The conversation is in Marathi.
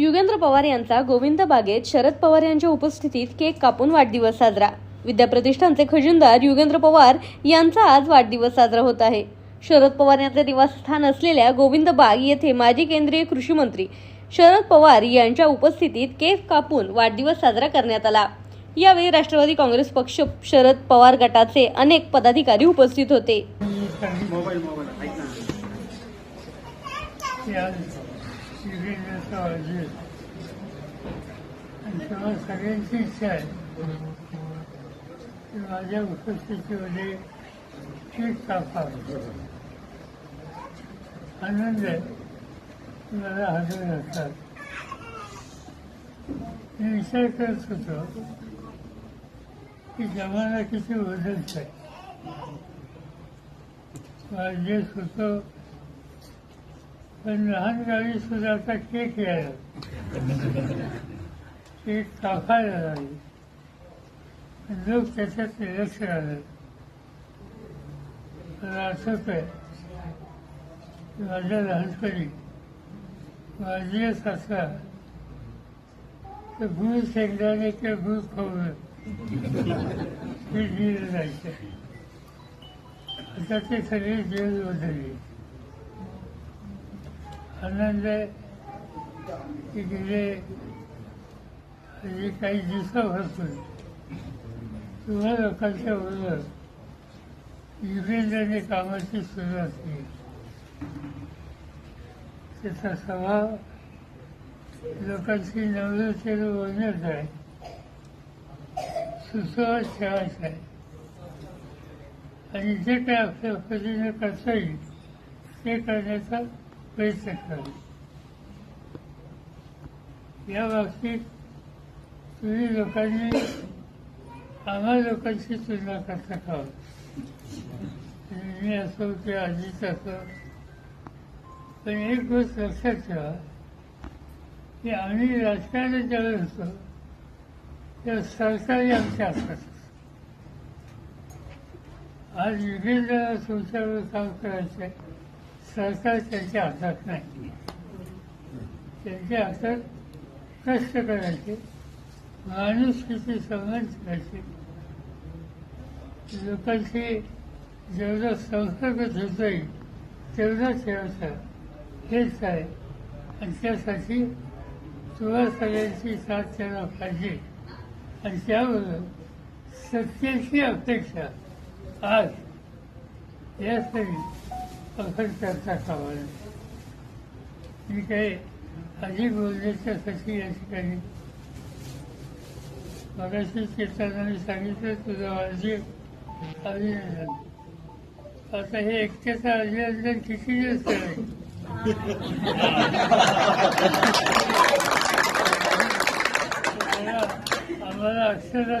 युगेंद्र पवार यांचा गोविंद बागेत शरद पवार यांच्या उपस्थितीत केक कापून वाढदिवस साजरा. विद्याप्रतिष्ठानचे खजिनदार युगेंद्र पवार यांचा आज वाढदिवस साजरा होत आहे. शरद पवार यांचे निवासस्थान असलेल्या गोविंद बाग येथे माजी केंद्रीय कृषी मंत्री शरद पवार यांच्या उपस्थितीत केक कापून वाढदिवस साजरा करण्यात आला. यावेळी राष्ट्रवादी काँग्रेस पक्ष शरद पवार गटाचे अनेक पदाधिकारी उपस्थित होते. मोबाईल मोबाईल आणि तेव्हा सगळ्यांची इच्छा आहे की माझ्या उपस्थितीमध्ये केक कापावा आनंद आहे. मला हजर असतात मी विचार करत होतो की जमाना किती बदलत आहे माझे होतं पण लहान गावी सुद्धा आता केक यायला. केक कापायला लागली. लोक त्याच्यात लक्ष आलं. मला आठवत आहे की माझ्या लहानपणी वाढदिवस असला तर गुळ शेंगदाणे किंवा गुळ खाऊन हे दिलं जायचं. आता ते सगळे जेल बदलले आनंद आहे की गेले जे काही दिवसापासून तुम्हा लोकांच्या बरोबर युगेंद्रने कामाची सुरुवात केली. त्याचा स्वभाव लोकांशी नवरतेनं बोलण्याचा आहे. सुसंवाद ठेवायचा आहे. आणि जे काही आपल्या पद्धतीने करता येईल ते करण्याचा या बाबतीत तुम्ही लोकांनी आम्हा लोकांची तुलना करता खावं मी असो की आजीच असो पण एक गोष्ट लक्षात ठेवा की आम्ही राजकारणात ज्यावेळेस होतो तेव्हा सरकारी आमच्या आसपास आज विभिन्न तुमच्यावर काम करायचं आहे सरकार त्यांच्या हातात नाही. त्यांच्या हातात कष्ट करायचे माणुसकीचे संबंध करायचे. लोकांशी जेवढा संसर्ग ठेवता येईल तेवढा ठेवायचा हेच आहे. आणि त्यासाठी तुला सगळ्यांची साथ द्यायला पाहिजे. आणि त्याबरोबर सत्तेची अपेक्षा आज यासाठी चर्चा कामा मी काही अधिक बोलण्याच्यासाठी या ठिकाणी मगाशी कीर्तनाने सांगितलं तुझं अजिब अभिनंदन आता हे एकट्याचं अभिनंदन किती दिवस करायचं आम्हाला अक्षर